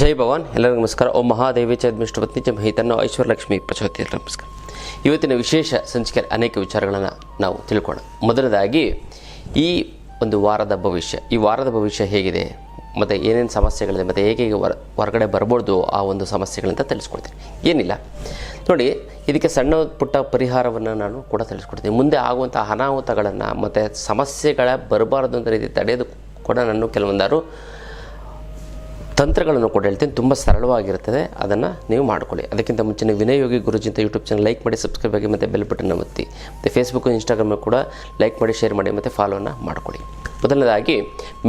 ಜೈ ಭವಾನ್, ಎಲ್ಲರಿಗೂ ನಮಸ್ಕಾರ. ಓಂ ಮಹಾದೇವಿ ಚದ್ಮಿಷ್ಟು ಪತ್ನಿ, ಜ ಮಹಿತನ್ನು ಐಶ್ವರ್ಯಲಕ್ಷ್ಮಿ ಪ್ರಚೋತಿ ನಮಸ್ಕಾರ. ಇವತ್ತಿನ ವಿಶೇಷ ಸಂಚಿಕೆ ಅನೇಕ ವಿಚಾರಗಳನ್ನು ನಾವು ತಿಳ್ಕೋಣ ಮೊದಲನೇದಾಗಿ, ಈ ಒಂದು ವಾರದ ಭವಿಷ್ಯ, ಈ ವಾರದ ಭವಿಷ್ಯ ಹೇಗಿದೆ, ಮತ್ತು ಏನೇನು ಸಮಸ್ಯೆಗಳಿದೆ, ಮತ್ತು ಹೇಗೆ ಹೇಗೆ ಹೊರ ಹೊರಗಡೆ ಬರ್ಬೋದು ಆ ಒಂದು ಸಮಸ್ಯೆಗಳಂತ ತಿಳಿಸ್ಕೊಡ್ತೀನಿ. ಏನಿಲ್ಲ. ನೋಡಿ, ಇದಕ್ಕೆ ಸಣ್ಣ ಪುಟ್ಟ ಪರಿಹಾರವನ್ನು ನಾನು ಕೂಡ ತಿಳಿಸ್ಕೊಡ್ತೀನಿ. ಮುಂದೆ ಆಗುವಂಥ ಅನಾಹುತಗಳನ್ನು, ಮತ್ತು ಸಮಸ್ಯೆಗಳ ಬರಬಾರ್ದು ಅಂತ ರೀತಿ ತಡೆಯೋದು ಕೂಡ ನಾನು ಕೆಲವೊಂದಾರು ತಂತ್ರಗಳನ್ನು ಕೂಡ ಹೇಳ್ತೀನಿ, ತುಂಬ ಸರಳವಾಗಿರ್ತದೆ ಅದನ್ನು ನೀವು ಮಾಡ್ಕೊಳ್ಳಿ. ಅದಕ್ಕಿಂತ ಮುಂಚೆ ನೀವು ಗುರುಜಿ ಅಂತ ಯೂಟ್ಯೂಬ್ ಚಾನಲ್ ಲೈಕ್ ಮಾಡಿ, ಸಬ್ಸ್ಕ್ರೈಬ್ ಆಗಿ ಮತ್ತು ಬೆಲ್ ಬಟನ್ ಒತ್ತಿ ಮತ್ತು ಫೇಸ್ಬುಕ್ ಇನ್ಸ್ಟಾಗ್ರಾಮ್ ಕೂಡ ಲೈಕ್ ಮಾಡಿ, ಶೇರ್ ಮಾಡಿ ಮತ್ತು ಫಾಲೋನ ಮಾಡ್ಕೊಳ್ಳಿ. ಮೊದಲನೇದಾಗಿ,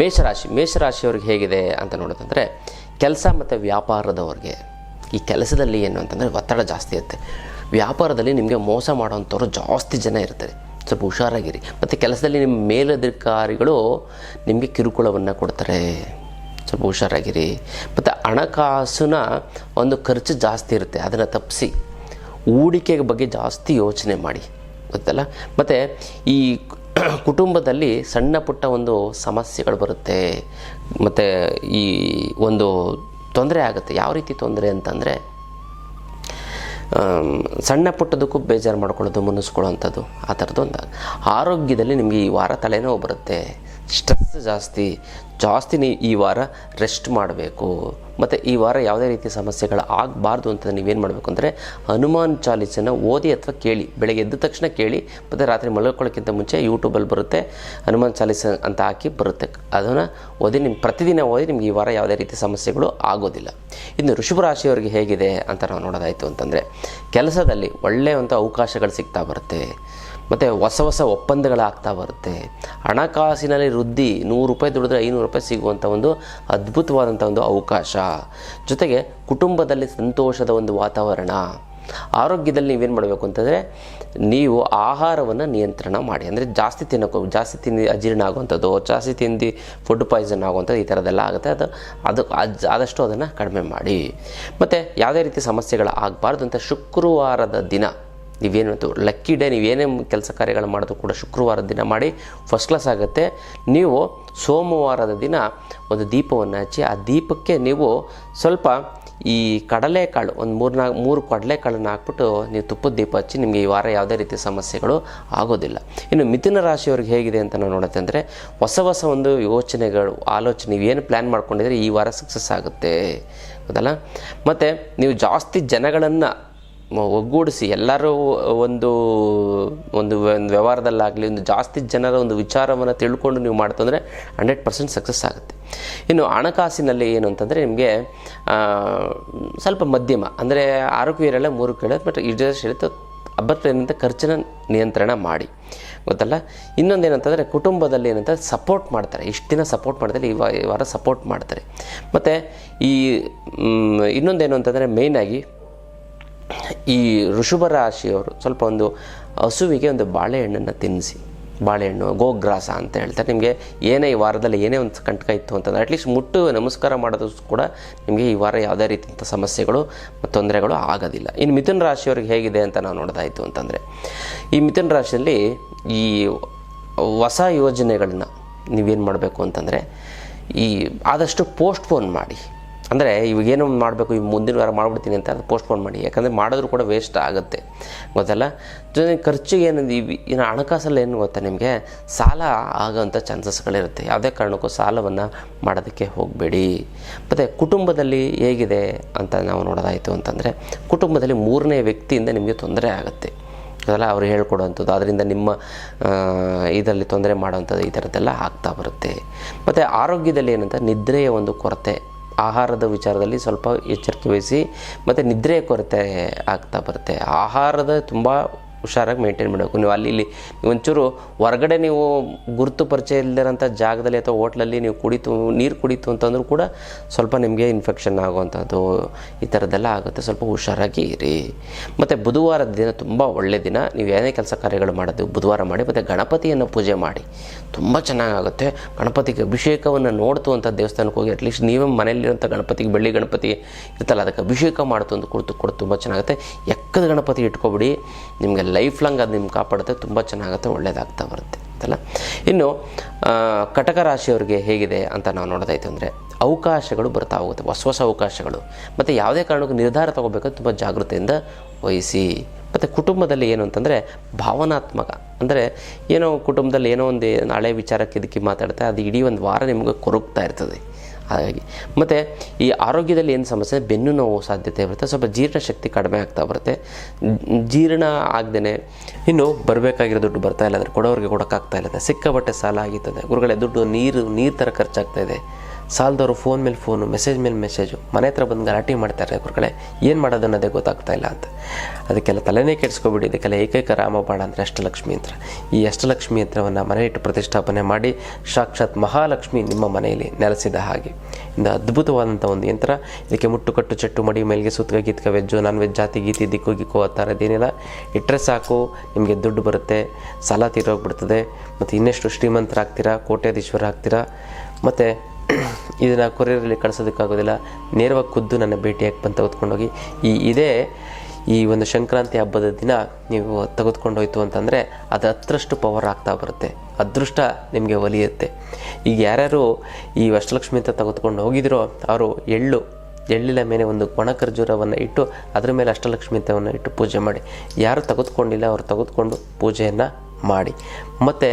ಮೇಷರಾಶಿ. ಮೇಷರಾಶಿಯವ್ರಿಗೆ ಹೇಗಿದೆ ಅಂತ ನೋಡೋದಂದರೆ, ಕೆಲಸ ಮತ್ತು ವ್ಯಾಪಾರದವ್ರಿಗೆ. ಈ ಕೆಲಸದಲ್ಲಿ ಏನು ಅಂತಂದರೆ ಒತ್ತಡ ಜಾಸ್ತಿ ಇರುತ್ತೆ. ವ್ಯಾಪಾರದಲ್ಲಿ ನಿಮಗೆ ಮೋಸ ಮಾಡೋವಂಥವ್ರು ಜಾಸ್ತಿ ಜನ ಇರ್ತಾರೆ. ಸ್ವಲ್ಪ ಹುಷಾರಾಗಿರಿ. ಮತ್ತು ಕೆಲಸದಲ್ಲಿ ನಿಮ್ಮ ಮೇಲಧಿಕಾರಿಗಳು ನಿಮಗೆ ಕಿರುಕುಳವನ್ನು ಕೊಡ್ತಾರೆ. ಸ್ವಲ್ಪ ಹುಷಾರಾಗಿರಿ ಮತ್ತು ಹಣಕಾಸಿನ ಒಂದು ಖರ್ಚು ಜಾಸ್ತಿ ಇರುತ್ತೆ, ಅದನ್ನು ತಪ್ಪಿಸಿ. ಹೂಡಿಕೆ ಬಗ್ಗೆ ಜಾಸ್ತಿ ಯೋಚನೆ ಮಾಡಿ, ಗೊತ್ತಲ್ಲ? ಮತ್ತು ಈ ಕುಟುಂಬದಲ್ಲಿ ಸಣ್ಣ ಪುಟ್ಟ ಒಂದು ಸಮಸ್ಯೆಗಳು ಬರುತ್ತೆ. ಮತ್ತು ಈ ಒಂದು ತೊಂದರೆ ಆಗುತ್ತೆ. ಯಾವ ರೀತಿ ತೊಂದರೆ ಅಂತಂದರೆ ಸಣ್ಣ ಪುಟ್ಟದಕ್ಕೂ ಬೇಜಾರು ಮಾಡ್ಕೊಳ್ಳೋದು ಮುನ್ನಿಸ್ಕೊಳ್ಳೋವಂಥದ್ದು ಆ ಥರದ್ದು ಒಂದು ಆರೋಗ್ಯದಲ್ಲಿ ನಿಮಗೆ ಈ ವಾರ ತಲೆನೋವು ಬರುತ್ತೆ. ಸ್ಟ್ರೆಸ್ ಜಾಸ್ತಿ ಜಾಸ್ತಿ ನೀವು ಈ ವಾರ ರೆಸ್ಟ್ ಮಾಡಬೇಕು. ಮತ್ತು ಈ ವಾರ ಯಾವುದೇ ರೀತಿಯ ಸಮಸ್ಯೆಗಳು ಆಗಬಾರ್ದು ಅಂತ ನೀವೇನು ಮಾಡಬೇಕು ಅಂದರೆ ಹನುಮಾನ್ ಚಾಲೀಸನ ಓದಿ ಅಥವಾ ಕೇಳಿ, ಬೆಳಗ್ಗೆ ಎದ್ದ ತಕ್ಷಣ ಕೇಳಿ, ಮತ್ತು ರಾತ್ರಿ ಮಲ್ಕೊಳ್ಳೋಕ್ಕಿಂತ ಮುಂಚೆ ಯೂಟ್ಯೂಬಲ್ಲಿ ಬರುತ್ತೆ, ಹನುಮಾನ್ ಚಾಲೀಸ ಅಂತ ಹಾಕಿ ಬರುತ್ತೆ. ಅದನ್ನು ಓದಿ ನಿಮ್ಮ ಪ್ರತಿದಿನ ಓದಿ ನಿಮ್ಗೆ ಈ ವಾರ ಯಾವುದೇ ರೀತಿ ಸಮಸ್ಯೆಗಳು ಆಗೋದಿಲ್ಲ. ಇನ್ನು ಋಷಭ ರಾಶಿಯವರಿಗೆ ಹೇಗಿದೆ ಅಂತ ನಾವು ನೋಡೋದಾಯಿತು ಅಂತಂದರೆ, ಕೆಲಸದಲ್ಲಿ ಒಳ್ಳೆಯವಂಥ ಅವಕಾಶಗಳು ಸಿಗ್ತಾ ಬರುತ್ತೆ. ಮತ್ತು ಹೊಸ ಹೊಸ ಒಪ್ಪಂದಗಳಾಗ್ತಾ ಬರುತ್ತೆ. ಹಣಕಾಸಿನಲ್ಲಿ ವೃದ್ಧಿ ನೂರು ರೂಪಾಯಿ ದುಡಿದ್ರೆ ಐನೂರು ರೂಪಾಯಿ ಸಿಗುವಂಥ ಒಂದು ಅದ್ಭುತವಾದಂಥ ಒಂದು ಅವಕಾಶ. ಜೊತೆಗೆ ಕುಟುಂಬದಲ್ಲಿ ಸಂತೋಷದ ಒಂದು ವಾತಾವರಣ. ಆರೋಗ್ಯದಲ್ಲಿ ನೀವೇನು ಮಾಡಬೇಕು ಅಂತಂದರೆ ನೀವು ಆಹಾರವನ್ನು ನಿಯಂತ್ರಣ ಮಾಡಿ. ಅಂದರೆ ಜಾಸ್ತಿ ತಿನ್ನೋಕೆ, ಜಾಸ್ತಿ ತಿಂದು ಅಜೀರ್ಣ ಆಗುವಂಥದ್ದು, ಜಾಸ್ತಿ ತಿಂದು ಫುಡ್ ಪಾಯ್ಸನ್ ಆಗುವಂಥದ್ದು ಈ ಥರದ್ದೆಲ್ಲ ಆಗುತ್ತೆ. ಅದು ಅದು, ಆದಷ್ಟು ಅದನ್ನು ಕಡಿಮೆ ಮಾಡಿ. ಮತ್ತು ಯಾವುದೇ ರೀತಿ ಸಮಸ್ಯೆಗಳು ಆಗಬಾರ್ದು ಅಂತ ಶುಕ್ರವಾರದ ದಿನ. ನೀವೇನು ಲಕ್ಕಿ ಡೇ ನೀವೇನೇ ಕೆಲಸ ಕಾರ್ಯಗಳು ಮಾಡೋದು ಕೂಡ ಶುಕ್ರವಾರದ ದಿನ ಮಾಡಿ ಫಸ್ಟ್ ಕ್ಲಾಸ್ ಆಗುತ್ತೆ. ನೀವು ಸೋಮವಾರದ ದಿನ ಒಂದು ದೀಪವನ್ನು ಹಚ್ಚಿ, ಆ ದೀಪಕ್ಕೆ ನೀವು ಸ್ವಲ್ಪ ಈ ಕಡಲೆಕಾಳು, ಒಂದು ಮೂರು ನಾಲ್ಕು ಮೂರು ಕಡಲೆಕಾಳನ್ನು ಹಾಕ್ಬಿಟ್ಟು ನೀವು ತುಪ್ಪದ ದೀಪ ಹಚ್ಚಿ ನಿಮಗೆ ಈ ವಾರ ಯಾವುದೇ ರೀತಿಯ ಸಮಸ್ಯೆಗಳು ಆಗೋದಿಲ್ಲ. ಇನ್ನು ಮಿಥುನ ರಾಶಿಯವ್ರಿಗೆ ಹೇಗಿದೆ ಅಂತ ನಾವು ನೋಡುತ್ತೆ ಅಂದರೆ ಹೊಸ ಹೊಸ ಒಂದು ಯೋಚನೆಗಳು, ಆಲೋಚನೆ, ನೀವೇನು ಪ್ಲ್ಯಾನ್ ಮಾಡ್ಕೊಂಡಿದ್ರೆ ಈ ವಾರ ಸಕ್ಸಸ್ ಆಗುತ್ತೆ. ಹೌದಲ್ಲ ಮತ್ತು ನೀವು ಜಾಸ್ತಿ ಜನಗಳನ್ನು ಒಗ್ಗೂಡಿಸಿ ಎಲ್ಲರೂ ಒಂದು ಒಂದು ವ್ಯವಹಾರದಲ್ಲಾಗಲಿ, ಒಂದು ಜಾಸ್ತಿ ಜನರ ಒಂದು ವಿಚಾರವನ್ನು ತಿಳ್ಕೊಂಡು ನೀವು ಮಾಡ್ತಂದರೆ ಹಂಡ್ರೆಡ್ ಪರ್ಸೆಂಟ್ ಸಕ್ಸಸ್ ಆಗುತ್ತೆ. ಇನ್ನು ಹಣಕಾಸಿನಲ್ಲಿ ಏನು ಅಂತಂದರೆ ನಿಮಗೆ ಸ್ವಲ್ಪ ಮಧ್ಯಮ, ಅಂದರೆ ಆರೋಗ್ಯ ಇರಲ್ಲ ಮೂರು ಕೇಳೋದು ಬಟ್ ಇಡಷ್ಟು ಹೇಳುತ್ತೆ ಖರ್ಚಿನ ನಿಯಂತ್ರಣ ಮಾಡಿ. ಗೊತ್ತಲ್ಲ? ಇನ್ನೊಂದು ಏನಂತಂದರೆ ಕುಟುಂಬದಲ್ಲಿ ಏನಂತ ಸಪೋರ್ಟ್ ಮಾಡ್ತಾರೆ. ಇಷ್ಟು ದಿನ ಸಪೋರ್ಟ್ ಮಾಡ್ತಾರೆ, ಈ ವಾರ ಸಪೋರ್ಟ್ ಮಾಡ್ತಾರೆ. ಮತ್ತು ಈ ಇನ್ನೊಂದೇನು ಅಂತಂದರೆ ಮೇಯ್ನಾಗಿ ಈ ಋಷಭ ರಾಶಿಯವರು ಸ್ವಲ್ಪ ಒಂದು ಹಸುವಿಗೆ ಒಂದು ಬಾಳೆಹಣ್ಣನ್ನು ತಿನ್ನಿಸಿ. ಬಾಳೆಹಣ್ಣು, ಗೋಗ್ರಾಸ ಅಂತ ಹೇಳ್ತಾರೆ. ನಿಮಗೆ ಏನೇ ಈ ವಾರದಲ್ಲಿ ಏನೇ ಒಂದು ಕಂಟಕ ಇತ್ತು ಅಂತಂದರೆ ಅಟ್ಲೀಸ್ಟ್ ಮುಟ್ಟು ನಮಸ್ಕಾರ ಮಾಡೋದು ಕೂಡ ನಿಮಗೆ ಈ ವಾರ ಯಾವುದೇ ರೀತಿಯಂಥ ಸಮಸ್ಯೆಗಳು ತೊಂದರೆಗಳು ಆಗೋದಿಲ್ಲ. ಇನ್ನು ಮಿಥುನ ರಾಶಿಯವ್ರಿಗೆ ಹೇಗಿದೆ ಅಂತ ನಾವು ನೋಡೋದಾಯಿತು ಅಂತಂದರೆ, ಈ ಮಿಥುನ ರಾಶಿಯಲ್ಲಿ ಈ ಹೊಸ ಯೋಜನೆಗಳನ್ನ ನೀವೇನು ಮಾಡಬೇಕು ಅಂತಂದರೆ ಈ ಆದಷ್ಟು ಪೋಸ್ಟ್ಪೋನ್ ಮಾಡಿ. ಅಂದರೆ ಇವಾಗೇನು ಮಾಡಬೇಕು, ಈ ಮುಂದಿನ ವಾರ ಮಾಡಿಬಿಡ್ತೀನಿ ಅಂತ ಅದು ಪೋಸ್ಟ್ಪೋನ್ ಮಾಡಿ. ಯಾಕಂದರೆ ಮಾಡಿದ್ರು ಕೂಡ ವೇಸ್ಟ್ ಆಗುತ್ತೆ. ಗೊತ್ತಲ್ಲ? ಜೊತೆಗೆ ಖರ್ಚಿಗೆ ಏನು ಈ- ಇನ್ನು ಹಣಕಾಸಲ್ಲಿ ಏನು ಗೊತ್ತಾ ನಿಮಗೆ? ಸಾಲ ಆಗೋಂಥ ಚಾನ್ಸಸ್ಗಳಿರುತ್ತೆ ಯಾವುದೇ ಕಾರಣಕ್ಕೂ ಸಾಲವನ್ನು ಮಾಡೋದಕ್ಕೆ ಹೋಗಬೇಡಿ. ಮತ್ತು ಕುಟುಂಬದಲ್ಲಿ ಹೇಗಿದೆ ಅಂತ ನಾವು ನೋಡೋದಾಯಿತು ಅಂತಂದರೆ, ಕುಟುಂಬದಲ್ಲಿ ಮೂರನೇ ವ್ಯಕ್ತಿಯಿಂದ ನಿಮಗೆ ತೊಂದರೆ ಆಗುತ್ತೆ. ಅದೆಲ್ಲ ಅವ್ರು ಹೇಳ್ಕೊಡೋವಂಥದ್ದು ಅದರಿಂದ ನಿಮ್ಮ ಇದರಲ್ಲಿ ತೊಂದರೆ ಮಾಡೋವಂಥದ್ದು ಈ ಥರದ್ದೆಲ್ಲ ಆಗ್ತಾ ಬರುತ್ತೆ. ಮತ್ತು ಆರೋಗ್ಯದಲ್ಲಿ ಏನಂತ? ನಿದ್ರೆಯ ಒಂದು ಕೊರತೆ ಆಹಾರದ ವಿಚಾರದಲ್ಲಿ ಸ್ವಲ್ಪ ಎಚ್ಚರಿಕೆ ವಹಿಸಿ ಮತ್ತು ನಿದ್ರೆಯ ಕೊರತೆ ಆಗ್ತಾ ಬರುತ್ತೆ. ಆಹಾರದ ತುಂಬ ಹುಷಾರಾಗಿ ಮೇಂಟೈನ್ ಮಾಡಬೇಕು. ನೀವು ಅಲ್ಲಿ ಇಲ್ಲಿ ಒಂಚೂರು ಹೊರಗಡೆ ನೀವು ಗುರುತು ಪರಿಚಯ ಇಲ್ಲದಿರೋಂಥ ಜಾಗದಲ್ಲಿ ಅಥವಾ ಹೋಟ್ಲಲ್ಲಿ ನೀವು ಕುಡಿತು, ನೀರು ಕುಡಿತು ಅಂತಂದ್ರೂ ಕೂಡ ಸ್ವಲ್ಪ ನಿಮಗೆ ಇನ್ಫೆಕ್ಷನ್ ಆಗುವಂಥದ್ದು ಈ ಥರದ್ದೆಲ್ಲ ಆಗುತ್ತೆ. ಸ್ವಲ್ಪ ಹುಷಾರಾಗಿ ಇರಿ. ಮತ್ತು ಬುಧವಾರದ ದಿನ ತುಂಬ ಒಳ್ಳೆಯ ದಿನ. ನೀವು ಏನೇ ಕೆಲಸ ಕಾರ್ಯಗಳು ಮಾಡೋದು ಬುಧವಾರ ಮಾಡಿ, ಮತ್ತು ಗಣಪತಿಯನ್ನು ಪೂಜೆ ಮಾಡಿ. ತುಂಬ ಚೆನ್ನಾಗಾಗುತ್ತೆ. ಗಣಪತಿಗೆ ಅಭಿಷೇಕವನ್ನು ನೋಡ್ತು ಅಂತ ದೇವಸ್ಥಾನಕ್ಕೆ ಹೋಗಿ ಅಟ್ಲೀಸ್ಟ್ ನೀವೇ ಮನೆಯಲ್ಲಿರೋಂಥ ಗಣಪತಿಗೆ, ಬೆಳ್ಳಿ ಗಣಪತಿ ಇರ್ತಲ್ಲ, ಅದಕ್ಕೆ ಅಭಿಷೇಕ ಮಾಡ್ತು ಅಂತ ಕೊಡ್ತು ಕೊಡು ತುಂಬ ಚೆನ್ನಾಗುತ್ತೆ. ಎಕ್ಕದ ಗಣಪತಿ ಇಟ್ಕೊಬಿಡಿ. ನಿಮಗೆ ಲೈಫ್ ಲಾಂಗ್ ಅದು ನಿಮ್ಗೆ ಕಾಪಾಡುತ್ತೆ, ತುಂಬ ಚೆನ್ನಾಗುತ್ತೆ ಒಳ್ಳೆಯದಾಗ್ತಾ ಬರುತ್ತೆ, ಅಂತಲ್ಲ? ಇನ್ನು ಕಟಕ ರಾಶಿಯವರಿಗೆ ಹೇಗಿದೆ ಅಂತ ನಾವು ನೋಡೋದಾಯ್ತು ಅಂದರೆ, ಅವಕಾಶಗಳು ಬರ್ತಾ ಹೋಗುತ್ತೆ, ಹೊಸ ಹೊಸ ಅವಕಾಶಗಳು. ಮತ್ತು ಯಾವುದೇ ಕಾರಣಕ್ಕೂ ನಿರ್ಧಾರ ತಗೋಬೇಕಾದ್ರೆ ತುಂಬ ಜಾಗೃತೆಯಿಂದ ವಹಿಸಿ. ಮತ್ತು ಕುಟುಂಬದಲ್ಲಿ ಏನು ಅಂತಂದರೆ, ಭಾವನಾತ್ಮಕ. ಅಂದರೆ, ಏನೋ ಕುಟುಂಬದಲ್ಲಿ ಏನೋ ಒಂದು ಹಳೆ ವಿಚಾರಕ್ಕೆ ಇದಕ್ಕೆ ಮಾತಾಡ್ತಾ, ಅದು ಇಡೀ ಒಂದು ವಾರ ನಿಮಗೆ ಕೊರಗ್ತಾ ಇರ್ತದೆ. ಹಾಗಾಗಿ. ಮತ್ತು ಈ ಆರೋಗ್ಯದಲ್ಲಿ ಏನು ಸಮಸ್ಯೆ? ಬೆನ್ನು ನೋವು ಸಾಧ್ಯತೆ ಬರುತ್ತೆ. ಸ್ವಲ್ಪ ಜೀರ್ಣಶಕ್ತಿ ಕಡಿಮೆ ಆಗ್ತಾ ಬರುತ್ತೆ. ಜೀರ್ಣ ಆಗದೇ ಇನ್ನು ಬರಬೇಕಾಗಿರೋ ದುಡ್ಡು ಬರ್ತಾ ಇಲ್ಲ. ಅಂದರೆ ಕೊಡೋರಿಗೆ ಕೊಡೋಕ್ಕಾಗ್ತಾ ಇಲ್ಲ. ಸಿಕ್ಕಾಪಟ್ಟೆ ಸಾಲ ಆಗಿತ್ತದೆ ಗುರುಗಳೇ, ದುಡ್ಡು ನೀರು ನೀರು ಥರ ಖರ್ಚಾಗ್ತಾ ಇದೆ. ಸಾಲದವರು ಫೋನ್ ಮೇಲೆ ಫೋನು ಮೆಸೇಜ್ ಮೇಲೆ ಮೆಸೇಜು ಮನೆ ಹತ್ರ ಬಂದು ಗಲಾಟೆ ಮಾಡ್ತಾರೆ ಗುರುಗಳೇ, ಏನು ಮಾಡೋದು ಅನ್ನೋದೇ ಗೊತ್ತಾಗ್ತಾ ಇಲ್ಲ ಅಂತ. ಅದಕ್ಕೆಲ್ಲ ತಲೆನೇ ಕೆಡಿಸ್ಕೊಬಿಡಿ, ಇದಕ್ಕೆಲ್ಲ ಏಕೈಕ ರಾಮಬಾಣ ಅಂದರೆ ಅಷ್ಟಲಕ್ಷ್ಮಿ ಯಂತ್ರ ಈ ಅಷ್ಟಲಕ್ಷ್ಮಿ ಯಂತ್ರವನ್ನು ಮನೆ ಇಟ್ಟು ಪ್ರತಿಷ್ಠಾಪನೆ ಮಾಡಿ, ಸಾಕ್ಷಾತ್ ಮಹಾಲಕ್ಷ್ಮಿ ನಿಮ್ಮ ಮನೆಯಲ್ಲಿ ನೆಲೆಸಿದ ಹಾಗೆ. ಇಂದ ಅದ್ಭುತವಾದಂಥ ಒಂದು ಯಂತ್ರ. ಇದಕ್ಕೆ ಮುಟ್ಟುಕಟ್ಟು, ಚಟ್ಟು, ಮಡಿ, ಮೇಲ್ಗೆ ಸುತ್ತಗ ಗೀತ್ಕ, ವೆಜ್ಜು ನಾನ್ ವೆಜ್ ಜಾತಿ, ಗೀತಿ, ದಿಕ್ಕು, ಗಿಕ್ಕು ಆ ಥರದ್ದೇನಿಲ್ಲ ಇಟ್ಟರೆ ಸಾಕು, ನಿಮಗೆ ದುಡ್ಡು ಬರುತ್ತೆ, ಸಾಲ ತೀರೋಗ್ಬಿಡ್ತದೆ. ಮತ್ತು ಇನ್ನೆಷ್ಟು ಶ್ರೀಮಂತರಾಗ್ತೀರಾ, ಕೋಟ್ಯಾಧೀಶ್ವರ ಆಗ್ತೀರಾ, ಮತ್ತು ಇದನ್ನು ಕೊರಿಯರಲ್ಲಿ ಕಳಿಸೋದಕ್ಕಾಗೋದಿಲ್ಲ. ನೇರವಾಗಿ ಖುದ್ದು ನನ್ನ ಭೇಟಿಯಾಗಿ ಬಂದು ತೆಗೆದುಕೊಂಡೋಗಿ. ಈ ಇದೇ ಈ ಒಂದು ಸಂಕ್ರಾಂತಿ ಹಬ್ಬದ ದಿನ ನೀವು ತೆಗೆದುಕೊಂಡೋಯ್ತು ಅಂತಂದರೆ ಅದು ಹತ್ತರಷ್ಟು ಪವರ್ ಆಗ್ತಾ ಬರುತ್ತೆ. ಅದೃಷ್ಟ ನಿಮಗೆ ಒಲಿಯುತ್ತೆ. ಈಗ ಯಾರ್ಯಾರು ಈ ಅಷ್ಟಲಕ್ಷ್ಮಿ ಅಂತ ತೆಗೆದುಕೊಂಡು ಹೋಗಿದ್ರೋ ಅವರು ಎಳ್ಳು, ಎಳ್ಳಿನ ಮೇಲೆ ಒಂದು ಒಣ ಖರ್ಜೂರವನ್ನು ಇಟ್ಟು ಅದರ ಮೇಲೆ ಅಷ್ಟಲಕ್ಷ್ಮಿ ಅಂತವನ್ನು ಇಟ್ಟು ಪೂಜೆ ಮಾಡಿ. ಯಾರು ತೆಗೆದುಕೊಂಡಿಲ್ಲ, ಅವರು ತೆಗೆದುಕೊಂಡು ಪೂಜೆಯನ್ನು ಮಾಡಿ. ಮತ್ತು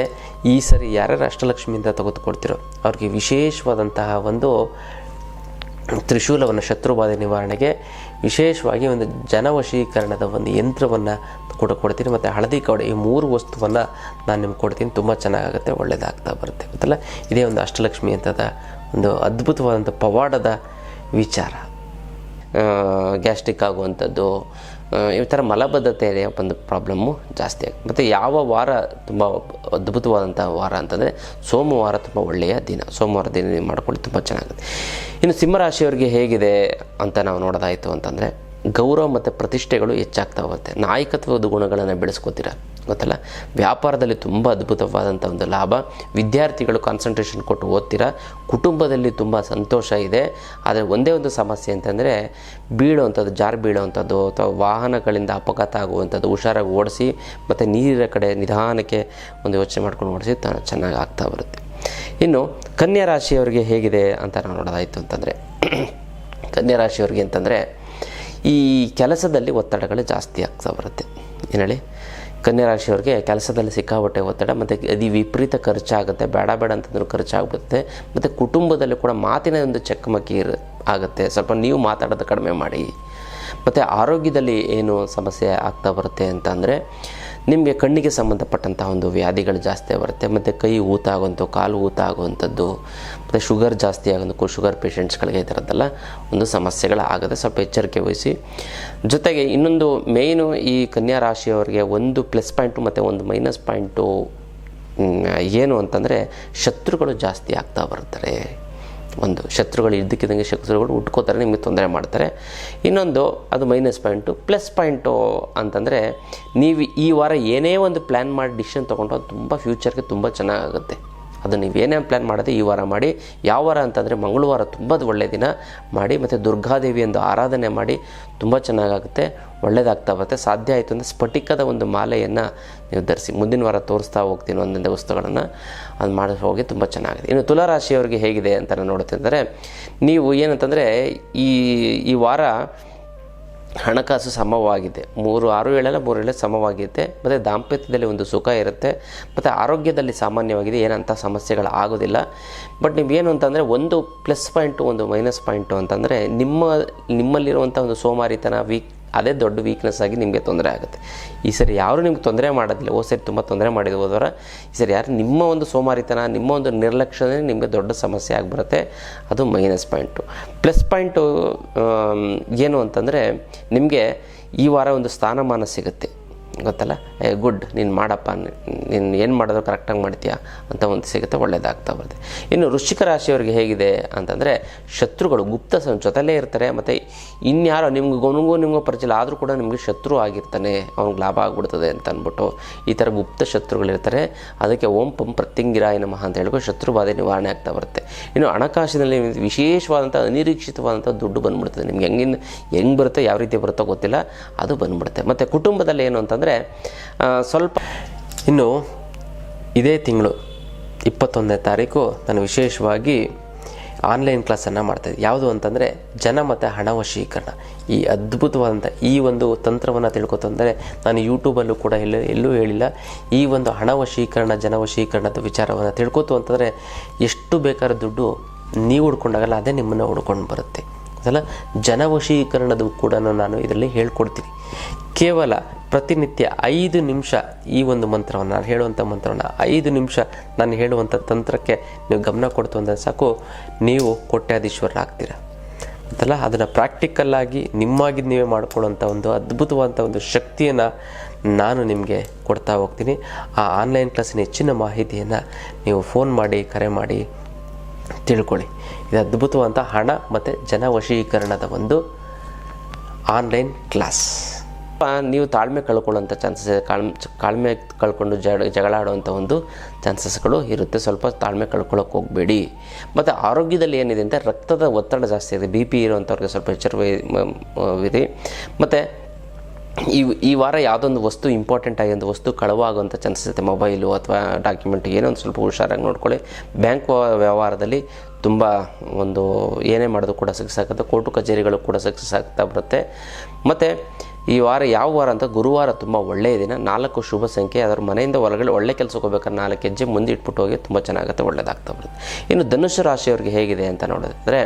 ಈ ಸರಿ ಯಾರ್ಯಾರು ಅಷ್ಟಲಕ್ಷ್ಮಿಯಿಂದ ತೆಗೆದುಕೊಡ್ತಿರೋ ಅವ್ರಿಗೆ ವಿಶೇಷವಾದಂತಹ ಒಂದು ತ್ರಿಶೂಲವನ್ನು ಶತ್ರುಬಾಧೆ ನಿವಾರಣೆಗೆ ವಿಶೇಷವಾಗಿ ಒಂದು ಜನವಶೀಕರಣದ ಒಂದು ಯಂತ್ರವನ್ನು ಕೂಡ ಕೊಡ್ತೀನಿ. ಮತ್ತು ಹಳದಿ ಕವಡೆ ಈ ಮೂರು ವಸ್ತುವನ್ನು ನಾನು ನಿಮ್ಗೆ ಕೊಡ್ತೀನಿ. ತುಂಬ ಚೆನ್ನಾಗಾಗುತ್ತೆ ಒಳ್ಳೆಯದಾಗ್ತಾ ಬರುತ್ತೆ ಗೊತ್ತಲ್ಲ? ಇದೇ ಒಂದು ಅಷ್ಟಲಕ್ಷ್ಮಿ ಅಂತದ ಒಂದು ಅದ್ಭುತವಾದಂಥ ಪವಾಡದ ವಿಚಾರ. ಗ್ಯಾಸ್ಟ್ರಿಕ್ ಆಗುವಂಥದ್ದು ಈ ಥರ ಮಲಬದ್ಧತೆಯ ಒಂದು ಪ್ರಾಬ್ಲಮ್ಮು ಜಾಸ್ತಿ ಆಗುತ್ತೆ ಮತ್ತು ಯಾವ ವಾರ ತುಂಬ ಅದ್ಭುತವಾದಂಥ ವಾರ ಅಂತಂದರೆ ಸೋಮವಾರ ತುಂಬ ಒಳ್ಳೆಯ ದಿನ. ಸೋಮವಾರ ದಿನ ನೀವು ಮಾಡ್ಕೊಳ್ಳಿ ತುಂಬ ಚೆನ್ನಾಗುತ್ತೆ. ಇನ್ನು ಸಿಂಹರಾಶಿಯವರಿಗೆ ಹೇಗಿದೆ ಅಂತ ನಾವು ನೋಡೋದಾಯಿತು ಅಂತಂದರೆ ಗೌರವ ಮತ್ತು ಪ್ರತಿಷ್ಠೆಗಳು ಹೆಚ್ಚಾಗ್ತಾ ಹೋಗುತ್ತೆ ನಾಯಕತ್ವದ ಗುಣಗಳನ್ನು ಬೆಳೆಸ್ಕೋತೀರ. ಗೊತ್ತಲ್ಲ? ವ್ಯಾಪಾರದಲ್ಲಿ ತುಂಬ ಅದ್ಭುತವಾದಂಥ ಒಂದು ಲಾಭ. ವಿದ್ಯಾರ್ಥಿಗಳು ಕಾನ್ಸಂಟ್ರೇಷನ್ ಕೊಟ್ಟು ಓದ್ತೀರ. ಕುಟುಂಬದಲ್ಲಿ ತುಂಬ ಸಂತೋಷ ಇದೆ. ಆದರೆ ಒಂದೇ ಒಂದು ಸಮಸ್ಯೆ ಅಂತಂದರೆ ಬೀಳುವಂಥದ್ದು, ಜಾರು ಬೀಳುವಂಥದ್ದು ಅಥವಾ ವಾಹನಗಳಿಂದ ಅಪಘಾತ ಆಗುವಂಥದ್ದು ಹುಷಾರಾಗಿ ಓಡಿಸಿ ಮತ್ತು ನೀರಿನ ಕಡೆ ನಿಧಾನಕ್ಕೆ ಒಂದು ಯೋಚನೆ ಮಾಡ್ಕೊಂಡು ಓಡಿಸಿ ತ ಚೆನ್ನಾಗಿ ಆಗ್ತಾ ಬರುತ್ತೆ. ಇನ್ನು ಕನ್ಯಾ ರಾಶಿಯವರಿಗೆ ಹೇಗಿದೆ ಅಂತ ನಾವು ನೋಡೋದಾಯಿತು ಅಂತಂದರೆ, ಕನ್ಯಾ ರಾಶಿಯವರಿಗೆ ಅಂತಂದರೆ ಈ ಕೆಲಸದಲ್ಲಿ ಒತ್ತಡಗಳು ಜಾಸ್ತಿ ಆಗ್ತಾ ಬರುತ್ತೆ. ಏನು ಹೇಳಿ? ಕನ್ಯಾ ರಾಶಿಯವ್ರಿಗೆ ಕೆಲಸದಲ್ಲಿ ಸಿಕ್ಕಾಪಟ್ಟೆ ಒತ್ತಡ ಮತ್ತು ಅದು ವಿಪರೀತ ಖರ್ಚಾಗುತ್ತೆ. ಬೇಡ ಬೇಡ ಅಂತಂದ್ರೂ ಖರ್ಚಾಗ್ಬಿಡುತ್ತೆ. ಮತ್ತು ಕುಟುಂಬದಲ್ಲಿ ಕೂಡ ಮಾತಿನ ಒಂದು ಚಕಮಕಿ ಆಗುತ್ತೆ. ಸ್ವಲ್ಪ ನೀವು ಮಾತಾಡೋದು ಕಡಿಮೆ ಮಾಡಿ. ಮತ್ತು ಆರೋಗ್ಯದಲ್ಲಿ ಏನು ಸಮಸ್ಯೆ ಆಗ್ತಾ ಬರುತ್ತೆ ಅಂತ ಅಂದರೆ ನಿಮಗೆ ಕಣ್ಣಿಗೆ ಸಂಬಂಧಪಟ್ಟಂತಹ ಒಂದು ವ್ಯಾಧಿಗಳು ಜಾಸ್ತಿ ಬರುತ್ತೆ. ಮತ್ತು ಕೈ ಊತ ಆಗುವಂಥ ಕಾಲು ಊತ ಆಗುವಂಥದ್ದು, ಮತ್ತು ಶುಗರ್ ಜಾಸ್ತಿ ಆಗೋದಕ್ಕೂ ಶುಗರ್ ಪೇಷಂಟ್ಸ್ಗಳಿಗೆ ಈ ಥರದ್ದೆಲ್ಲ ಒಂದು ಸಮಸ್ಯೆಗಳು ಆಗದೆ ಸ್ವಲ್ಪ ಎಚ್ಚರಿಕೆ ವಹಿಸಿ. ಜೊತೆಗೆ ಇನ್ನೊಂದು ಮೇಯ್ನು ಈ ಕನ್ಯಾ ರಾಶಿಯವರಿಗೆ ಒಂದು ಪ್ಲಸ್ ಪಾಯಿಂಟು ಮತ್ತು ಒಂದು ಮೈನಸ್ ಪಾಯಿಂಟು ಏನು ಅಂತಂದರೆ ಶತ್ರುಗಳು ಜಾಸ್ತಿ ಆಗ್ತಾ ಬರ್ತಾರೆ ಒಂದು ಶತ್ರುಗಳು ಇದ್ದಕ್ಕಿದ್ದಂಗೆ ಶತ್ರುಗಳು ಉಟ್ಕೋತಾರೆ, ನಿಮಗೆ ತೊಂದರೆ ಮಾಡ್ತಾರೆ. ಇನ್ನೊಂದು, ಅದು ಮೈನಸ್ ಪಾಯಿಂಟು ಪ್ಲಸ್ ಪಾಯಿಂಟು ಅಂತಂದರೆ ನೀವು ಈ ವಾರ ಏನೇ ಒಂದು ಪ್ಲ್ಯಾನ್ ಮಾಡಿ ಡಿಸಿಷನ್ ತೊಗೊಂಡು ಅದು ತುಂಬ ಫ್ಯೂಚರ್ಗೆ ತುಂಬ ಚೆನ್ನಾಗಾಗುತ್ತೆ ಅದು ನೀವೇನೇ ಪ್ಲ್ಯಾನ್ ಮಾಡೋದು ಈ ವಾರ ಮಾಡಿ. ಯಾವ ವಾರ ಅಂತಂದರೆ ಮಂಗಳವಾರ ತುಂಬ ಒಳ್ಳೆಯ ದಿನ ಮಾಡಿ ಮತ್ತು ದುರ್ಗಾದೇವಿ ಎಂದು ಆರಾಧನೆ ಮಾಡಿ ತುಂಬ ಚೆನ್ನಾಗಾಗುತ್ತೆ ಒಳ್ಳೆಯದಾಗ್ತಾ ಬರುತ್ತೆ. ಸಾಧ್ಯ ಆಯಿತು ಅಂದರೆ ಸ್ಫಟಿಕದ ಒಂದು ಮಾಲೆಯನ್ನು ನೀವು ಧರಿಸಿ. ಮುಂದಿನ ವಾರ ತೋರಿಸ್ತಾ ಹೋಗ್ತೀನಿ ಒಂದೊಂದೇ ವಸ್ತುಗಳನ್ನು. ಅದು ಮಾಡಿ ಹೋಗಿ ತುಂಬ ಚೆನ್ನಾಗಿದೆ. ಇನ್ನು ತುಲಾರಾಶಿಯವರಿಗೆ ಹೇಗಿದೆ ಅಂತ ನಾನು ನೋಡ್ತಿದ್ದರೆ ನೀವು ಏನಂತಂದರೆ ಈ ಈ ವಾರ ಹಣಕಾಸು ಸಮವಾಗಿದೆ. ಮೂರು ಆರು ಏಳೆಲ್ಲ ಮೂರು ಏಳೆ ಸಮವಾಗಿದೆ. ಮತ್ತು ದಾಂಪತ್ಯದಲ್ಲಿ ಒಂದು ಸುಖ ಇರುತ್ತೆ. ಮತ್ತು ಆರೋಗ್ಯದಲ್ಲಿ ಸಾಮಾನ್ಯವಾಗಿದೆ. ಏನಂತ ಸಮಸ್ಯೆಗಳು ಆಗೋದಿಲ್ಲ. ಬಟ್ ನೀವೇನು ಅಂತಂದರೆ ಒಂದು ಪ್ಲಸ್ ಪಾಯಿಂಟು ಒಂದು ಮೈನಸ್ ಪಾಯಿಂಟು ಅಂತಂದರೆ ನಿಮ್ಮ ನಿಮ್ಮಲ್ಲಿರುವಂಥ ಒಂದು ಸೋಮಾರಿತನ, ವೀಕ್ ಅದೇ ದೊಡ್ಡ ವೀಕ್ನೆಸ್ ಆಗಿ ನಿಮಗೆ ತೊಂದರೆ ಆಗುತ್ತೆ. ಈ ಸರಿ ಯಾರು ನಿಮ್ಗೆ ತೊಂದರೆ ಮಾಡೋದಿಲ್ಲ, ಓ ಸರಿ ತುಂಬ ತೊಂದರೆ ಮಾಡಿದ ಹೋದವರ ಈ ಸರಿ ಯಾರು ನಿಮ್ಮ ಒಂದು ಸೋಮಾರಿತನ, ನಿಮ್ಮ ಒಂದು ನಿರ್ಲಕ್ಷ್ಯನೇ ನಿಮಗೆ ದೊಡ್ಡ ಸಮಸ್ಯೆ ಆಗಿಬಿಡುತ್ತೆ ಅದು ಮೈನಸ್ ಪಾಯಿಂಟು ಪ್ಲಸ್ ಪಾಯಿಂಟು ಏನು ಅಂತಂದರೆ ನಿಮಗೆ ಈ ವಾರ ಒಂದು ಸ್ಥಾನಮಾನ ಸಿಗುತ್ತೆ. ಗೊತ್ತಲ್ಲ? ಏ, ಗುಡ್, ನೀನು ಮಾಡಪ್ಪ ನೀನು ಏನು ಮಾಡಿದ್ರು ಕರೆಕ್ಟಾಗಿ ಮಾಡ್ತೀಯಾ ಅಂತ ಒಂದು ಸಿಗುತ್ತೆ ಒಳ್ಳೆಯದಾಗ್ತಾ ಬರುತ್ತೆ. ಇನ್ನು ವೃಶ್ಚಿಕ ರಾಶಿಯವರಿಗೆ ಹೇಗಿದೆ ಅಂತಂದರೆ, ಶತ್ರುಗಳು ಗುಪ್ತ ಜೊತೆಲೇ ಇರ್ತಾರೆ, ಮತ್ತು ಇನ್ಯಾರೋ ನಿಮ್ಗೆ ಗೊನಗೂ, ನಿಮಗೂ ಪರಿಚಯ ಆದರೂ ಕೂಡ ನಿಮಗೆ ಶತ್ರು ಆಗಿರ್ತಾನೆ, ಅವ್ನಿಗೆ ಲಾಭ ಆಗ್ಬಿಡ್ತದೆ ಅಂತ ಅಂದ್ಬಿಟ್ಟು ಈ ಥರ ಗುಪ್ತ ಶತ್ರುಗಳಿರ್ತಾರೆ ಅದಕ್ಕೆ ಓಂ ಪಂ ಪ್ರತ್ಯಂಗಿರಾಯ ನಮಃ ಅಂತ ಹೇಳ್ಕೊಂಡು ಶತ್ರು ಬಾಧೆ ನಿವಾರಣೆ ಆಗ್ತಾ ಬರುತ್ತೆ. ಇನ್ನು ಹಣಕಾಸಿನಲ್ಲಿ ವಿಶೇಷವಾದಂಥ, ಅನಿರೀಕ್ಷಿತವಾದಂಥ ದುಡ್ಡು ಬಂದ್ಬಿಡ್ತದೆ. ನಿಮ್ಗೆ ಹೆಂಗಿಂದ ಹೆಂಗೆ ಬರುತ್ತೆ, ಯಾವ ರೀತಿ ಬರುತ್ತೋ ಗೊತ್ತಿಲ್ಲ, ಅದು ಬಂದ್ಬಿಡುತ್ತೆ. ಮತ್ತು ಕುಟುಂಬದಲ್ಲಿ ಏನು ಅಂತಂದರೆ ಸ್ವಲ್ಪ ಇನ್ನು ಇದೇ ತಿಂಗಳು ಇಪ್ಪತ್ತೊಂದನೇ ತಾರೀಕು ನಾನು ವಿಶೇಷವಾಗಿ ಆನ್ಲೈನ್ ಕ್ಲಾಸನ್ನು ಮಾಡ್ತಾಯಿದ್ದೆ ಯಾವುದು ಅಂತಂದರೆ, ಜನ ಮತ್ತು ಹಣ ವಶೀಕರಣ. ಈ ಅದ್ಭುತವಾದಂಥ ಈ ಒಂದು ತಂತ್ರವನ್ನು ತಿಳ್ಕೊತಂದರೆ ನಾನು ಯೂಟ್ಯೂಬಲ್ಲೂ ಕೂಡ ಎಲ್ಲೂ ಎಲ್ಲೂ ಹೇಳಿಲ್ಲ. ಈ ಒಂದು ಹಣ ವಶೀಕರಣ, ಜನ ವಶೀಕರಣದ ವಿಚಾರವನ್ನು ತಿಳ್ಕೊತು ಅಂತಂದರೆ, ಎಷ್ಟು ಬೇಕಾದ ದುಡ್ಡು ನೀವು ಹುಡ್ಕೊಂಡಾಗಲ್ಲ, ಅದೇ ನಿಮ್ಮನ್ನು ಹುಡ್ಕೊಂಡು ಬರುತ್ತೆ. ಅದಲ್ಲ ಜನವಶೀಕರಣದ ಕೂಡ ನಾನು ಇದರಲ್ಲಿ ಹೇಳ್ಕೊಡ್ತೀನಿ. ಕೇವಲ ಪ್ರತಿನಿತ್ಯ ಐದು ನಿಮಿಷ ಈ ಒಂದು ಮಂತ್ರವನ್ನು, ನಾನು ಹೇಳುವಂಥ ಮಂತ್ರವನ್ನು ಐದು ನಿಮಿಷ ನಾನು ಹೇಳುವಂಥ ತಂತ್ರಕ್ಕೆ ನೀವು ಗಮನ ಕೊಡ್ತು ಅಂದರೆ ಸಾಕು, ನೀವು ಕೋಟ್ಯಾಧೀಶ್ವರರಾಗ್ತೀರ. ಅಂತಲ್ಲ, ಅದನ್ನು ಪ್ರಾಕ್ಟಿಕಲ್ಲಾಗಿ ನಿಮ್ಮಾಗಿ ನೀವೇ ಮಾಡ್ಕೊಳ್ಳೋಂಥ ಒಂದು ಅದ್ಭುತವಾದಂಥ ಒಂದು ಶಕ್ತಿಯನ್ನು ನಾನು ನಿಮಗೆ ಕೊಡ್ತಾ ಹೋಗ್ತೀನಿ. ಆ ಆನ್ಲೈನ್ ಕ್ಲಾಸಿನ ಹೆಚ್ಚಿನ ಮಾಹಿತಿಯನ್ನು ನೀವು ಫೋನ್ ಮಾಡಿ, ಕರೆ ಮಾಡಿ ತಿಳ್ಕೊಳ್ಳಿ. ಇದು ಅದ್ಭುತವಾದಂಥ ಹಣ ಮತ್ತು ಜನ ವಶೀಕರಣದ ಒಂದು ಆನ್ಲೈನ್ ಕ್ಲಾಸ್ ನೀವು ತಾಳ್ಮೆ ಕಳ್ಕೊಳ್ಳೋಂಥ ಚಾನ್ಸಸ್ ಇದೆ. ಕಾಳ್ಮೆ ಕಳ್ಕೊಂಡು ಜಗಳ ಆಡುವಂಥ ಒಂದು ಚಾನ್ಸಸ್ಗಳು ಇರುತ್ತೆ. ಸ್ವಲ್ಪ ತಾಳ್ಮೆ ಕಳ್ಕೊಳ್ಳೋಕೆ ಹೋಗಬೇಡಿ. ಮತ್ತು ಆರೋಗ್ಯದಲ್ಲಿ ಏನಿದೆ ಅಂತ ರಕ್ತದ ಒತ್ತಡ ಜಾಸ್ತಿ ಇದೆ. ಬಿ ಪಿ ಇರುವಂಥವ್ರಿಗೆ ಸ್ವಲ್ಪ ಎಚ್ಚರವಿರಿ ಮತ್ತು ಈ ಈ ವಾರ ಯಾವುದೊಂದು ವಸ್ತು ಇಂಪಾರ್ಟೆಂಟ್ ಆಗಿ, ಒಂದು ವಸ್ತು ಕಳವಾಗುವಂಥ ಚಾನ್ಸಸ್ ಇದೆ. ಮೊಬೈಲು ಅಥವಾ ಡಾಕ್ಯುಮೆಂಟ್ ಏನೋ ಒಂದು ಸ್ವಲ್ಪ ಹುಷಾರಾಗಿ ನೋಡ್ಕೊಳ್ಳಿ. ಬ್ಯಾಂಕ್ ವ್ಯವಹಾರದಲ್ಲಿ ತುಂಬ ಒಂದು ಏನೇ ಮಾಡೋದು ಕೂಡ ಸಕ್ಸಸ್ ಆಗುತ್ತೆ. ಕೋರ್ಟು ಕಚೇರಿಗಳು ಕೂಡ ಸಕ್ಸಸ್ ಆಗ್ತಾ ಬರುತ್ತೆ. ಮತ್ತು ಈ ವಾರ ಯಾವ ವಾರ ಅಂತ ಗುರುವಾರ ತುಂಬ ಒಳ್ಳೆಯ ದಿನ. ನಾಲ್ಕು ಶುಭ ಸಂಖ್ಯೆ. ಅದರ ಮನೆಯಿಂದ ಹೊರಗಡೆ ಒಳ್ಳೆ ಕೆಲಸಕ್ಕೆ ಹೋಗ್ಬೇಕಾದ್ರೆ ನಾಲ್ಕು ಹೆಜ್ಜೆ ಮುಂದೆ ಇಟ್ಬಿಟ್ಟು ಹೋಗಿ ತುಂಬ ಚೆನ್ನಾಗುತ್ತೆ ಒಳ್ಳೆಯದಾಗ್ತಾ ಬರುತ್ತೆ. ಇನ್ನು ಧನುಷ್ಯ ರಾಶಿಯವ್ರಿಗೆ ಹೇಗಿದೆ ಅಂತ ನೋಡೋದಾದರೆ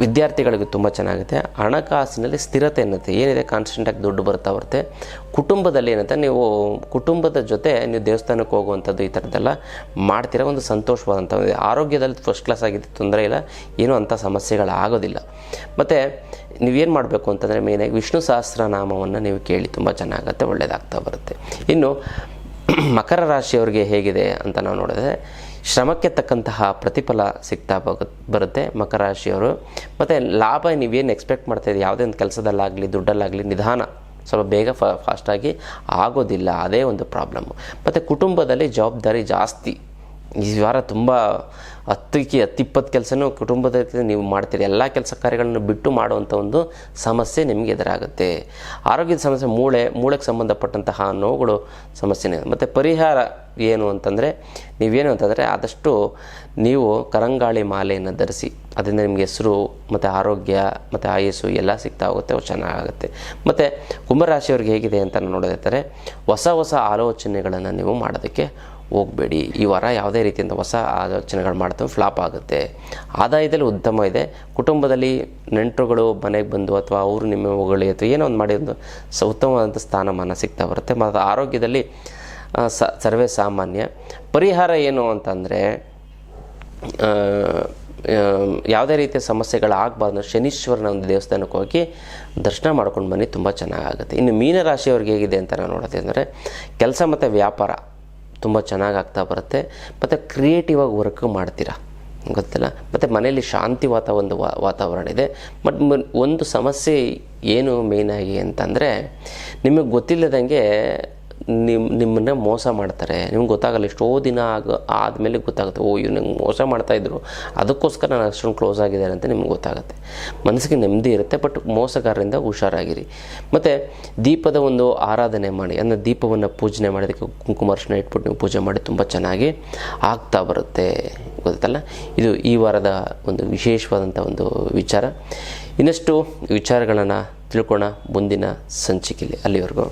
ವಿದ್ಯಾರ್ಥಿಗಳಿಗೆ ತುಂಬ ಚೆನ್ನಾಗುತ್ತೆ ಹಣಕಾಸಿನಲ್ಲಿ ಸ್ಥಿರತೆ ಏನತ್ತೆ ಏನಿದೆ? ಕಾನ್ಸ್ಟೆಂಟಾಗಿ ದುಡ್ಡು ಬರ್ತಾ ಬರುತ್ತೆ. ಕುಟುಂಬದಲ್ಲಿ ಏನಂತ ನೀವು ಕುಟುಂಬದ ಜೊತೆ ನೀವು ದೇವಸ್ಥಾನಕ್ಕೆ ಹೋಗುವಂಥದ್ದು ಈ ಥರದ್ದೆಲ್ಲ ಮಾಡ್ತೀರ? ಒಂದು ಸಂತೋಷವಾದಂಥ ಆರೋಗ್ಯದಲ್ಲಿ ಫಸ್ಟ್ ಕ್ಲಾಸ್ ಆಗಿದ್ದು ತೊಂದರೆ ಇಲ್ಲ. ಏನೂ ಅಂಥ ಸಮಸ್ಯೆಗಳಾಗೋದಿಲ್ಲ ಮತ್ತು ನೀವೇನು ಮಾಡಬೇಕು ಅಂತಂದರೆ ಮೇಯ್ನಾಗಿ ವಿಷ್ಣು ಸಹಸ್ರನಾಮವನ್ನು ನೀವು ಕೇಳಿ ತುಂಬ ಚೆನ್ನಾಗುತ್ತೆ ಒಳ್ಳೆಯದಾಗ್ತಾ ಬರುತ್ತೆ. ಇನ್ನು ಮಕರ ರಾಶಿಯವ್ರಿಗೆ ಹೇಗಿದೆ ಅಂತ ನಾವು ನೋಡಿದ್ರೆ ಶ್ರಮಕ್ಕೆ ತಕ್ಕಂತಹ ಪ್ರತಿಫಲ ಸಿಗ್ತಾ ಬರುತ್ತೆ ಮಕರ ರಾಶಿಯವರು ಮತ್ತು ಲಾಭ ನೀವೇನು ಎಕ್ಸ್ಪೆಕ್ಟ್ ಮಾಡ್ತಾಯಿದ್ದೀವಿ ಯಾವುದೇ ಒಂದು ಕೆಲಸದಲ್ಲಾಗಲಿ, ದುಡ್ಡಲ್ಲಾಗಲಿ ನಿಧಾನ ಸ್ವಲ್ಪ ಬೇಗ ಫ ಫಾಸ್ಟಾಗಿ ಆಗೋದಿಲ್ಲ. ಅದೇ ಒಂದು ಪ್ರಾಬ್ಲಮ್ಮು ಮತ್ತು ಕುಟುಂಬದಲ್ಲಿ ಜವಾಬ್ದಾರಿ ಜಾಸ್ತಿ. ಈ ವಾರ ತುಂಬ ಹತ್ತಕ್ಕೆ ಹತ್ತಿಪ್ಪತ್ತು ಕೆಲಸನೂ ಕುಟುಂಬದ ನೀವು ಮಾಡ್ತೀರಿ. ಎಲ್ಲ ಕೆಲಸ ಕಾರ್ಯಗಳನ್ನು ಬಿಟ್ಟು ಮಾಡುವಂಥ ಒಂದು ಸಮಸ್ಯೆ ನಿಮಗೆ ಎದುರಾಗುತ್ತೆ. ಆರೋಗ್ಯದ ಸಮಸ್ಯೆ, ಮೂಳೆ, ಮೂಳೆಗೆ ಸಂಬಂಧಪಟ್ಟಂತಹ ನೋವುಗಳು ಸಮಸ್ಯೆನೇ. ಮತ್ತು ಪರಿಹಾರ ಏನು ಅಂತಂದರೆ, ನೀವೇನು ಅಂತಂದರೆ ಆದಷ್ಟು ನೀವು ಕರಂಗಾಳಿ ಮಾಲೆಯನ್ನು ಧರಿಸಿ, ಅದರಿಂದ ನಿಮಗೆ ಹೆಸರು ಮತ್ತು ಆರೋಗ್ಯ ಮತ್ತು ಆಯಸ್ಸು ಎಲ್ಲ ಸಿಗ್ತಾ ಹೋಗುತ್ತೆ ಅವು ಚೆನ್ನಾಗುತ್ತೆ ಮತ್ತು ಕುಂಭರಾಶಿಯವ್ರಿಗೆ ಹೇಗಿದೆ ಅಂತ ನೋಡೋದಾದರೆ, ಹೊಸ ಹೊಸ ಆಲೋಚನೆಗಳನ್ನು ನೀವು ಮಾಡೋದಕ್ಕೆ ಹೋಗಬೇಡಿ. ಈ ವಾರ ಯಾವುದೇ ರೀತಿಯಿಂದ ಹೊಸ ಆಲೋಚನೆಗಳು ಮಾಡ್ತವೆ ಫ್ಲಾಪ್ ಆಗುತ್ತೆ. ಆದಾಯದಲ್ಲಿ ಉತ್ತಮ ಇದೆ. ಕುಟುಂಬದಲ್ಲಿ ನೆಂಟರುಗಳು ಮನೆಗೆ ಬಂದು ಅಥವಾ ಅವರು ನಿಮ್ಮ ಹೊಗಳಿ ಅಥವಾ ಏನೋ ಒಂದು ಮಾಡಿ ಒಂದು ಸ ಉತ್ತಮವಾದಂಥ ಸ್ಥಾನಮಾನ ಸಿಗ್ತಾ ಬರುತ್ತೆ. ಮತ್ತು ಆರೋಗ್ಯದಲ್ಲಿ ಸ, ಸರ್ವೇ ಸಾಮಾನ್ಯ. ಪರಿಹಾರ ಏನು ಅಂತಂದರೆ ಯಾವುದೇ ರೀತಿಯ ಸಮಸ್ಯೆಗಳು ಆಗಬಾರ್ದು ಶನೀಶ್ವರನ ಒಂದು ದೇವಸ್ಥಾನಕ್ಕೆ ಹೋಗಿ ದರ್ಶನ ಮಾಡ್ಕೊಂಡು ಬನ್ನಿ, ತುಂಬ ಚೆನ್ನಾಗಾಗುತ್ತೆ. ಇನ್ನು ಮೀನರಾಶಿಯವ್ರಿಗೆ ಹೇಗಿದೆ ಅಂತ ನೋಡೋದು ಅಂದರೆ ಕೆಲಸ ಮತ್ತು ವ್ಯಾಪಾರ. ತುಂಬ ಚೆನ್ನಾಗಿ ಆಗ್ತಾ ಬರುತ್ತೆ. ಮತ್ತು ಕ್ರಿಯೇಟಿವ್ ಆಗಿ ವರ್ಕ್ ಮಾಡ್ತೀರಾ? ಗೊತ್ತಲ್ಲ? ಮತ್ತು ಮನೆಯಲ್ಲಿ ಶಾಂತಿ ವಾತ ಒಂದು ವಾತಾವರಣ ಇದೆ. ಬಟ್ ಒಂದು ಸಮಸ್ಯೆ ಏನು ಮೇಯ್ನಾಗಿ ಅಂತಂದರೆ, ನಿಮಗೆ ಗೊತ್ತಿಲ್ಲದಂಗೆ ನಿಮ್ಮ ನಿಮ್ಮನ್ನ ಮೋಸ ಮಾಡ್ತಾರೆ. ನಿಮ್ಗೆ ಗೊತ್ತಾಗಲ್ಲ, ಎಷ್ಟೋ ದಿನ ಆಗ, ಆದಮೇಲೆ ಗೊತ್ತಾಗುತ್ತೆ, ಓ, ಇವ್ರು ನಂಗೆ ಮೋಸ ಮಾಡ್ತಾಯಿದ್ರು ಅದಕ್ಕೋಸ್ಕರ ನಾನು ಅಷ್ಟೊಂದು ಕ್ಲೋಸ್ ಆಗಿದ್ದಾರೆ ಅಂತ ನಿಮ್ಗೆ ಗೊತ್ತಾಗುತ್ತೆ. ಮನಸ್ಸಿಗೆ ನೆಮ್ಮದಿ ಇರುತ್ತೆ ಬಟ್ ಮೋಸಗಾರರಿಂದ ಹುಷಾರಾಗಿರಿ. ಮತ್ತು ದೀಪದ ಒಂದು ಆರಾಧನೆ ಮಾಡಿ, ಅಂದರೆ ದೀಪವನ್ನು ಪೂಜನೆ ಮಾಡೋದಕ್ಕೆ ಕುಂಕುಮ ಅರ್ಶಿನ ಇಟ್ಬಿಟ್ಟು ನೀವು ಪೂಜೆ ಮಾಡಿ ತುಂಬ ಚೆನ್ನಾಗಿ ಆಗ್ತಾ ಬರುತ್ತೆ. ಗೊತ್ತಲ್ಲ ಇದು ಈ ವಾರದ ಒಂದು ವಿಶೇಷವಾದಂಥ ಒಂದು ವಿಚಾರ. ಇನ್ನಷ್ಟು ವಿಚಾರಗಳನ್ನು ತಿಳ್ಕೊಳ್ಳೋಣ ಮುಂದಿನ ಸಂಚಿಕೆಯಲ್ಲಿ. ಅಲ್ಲಿವರೆಗೂ.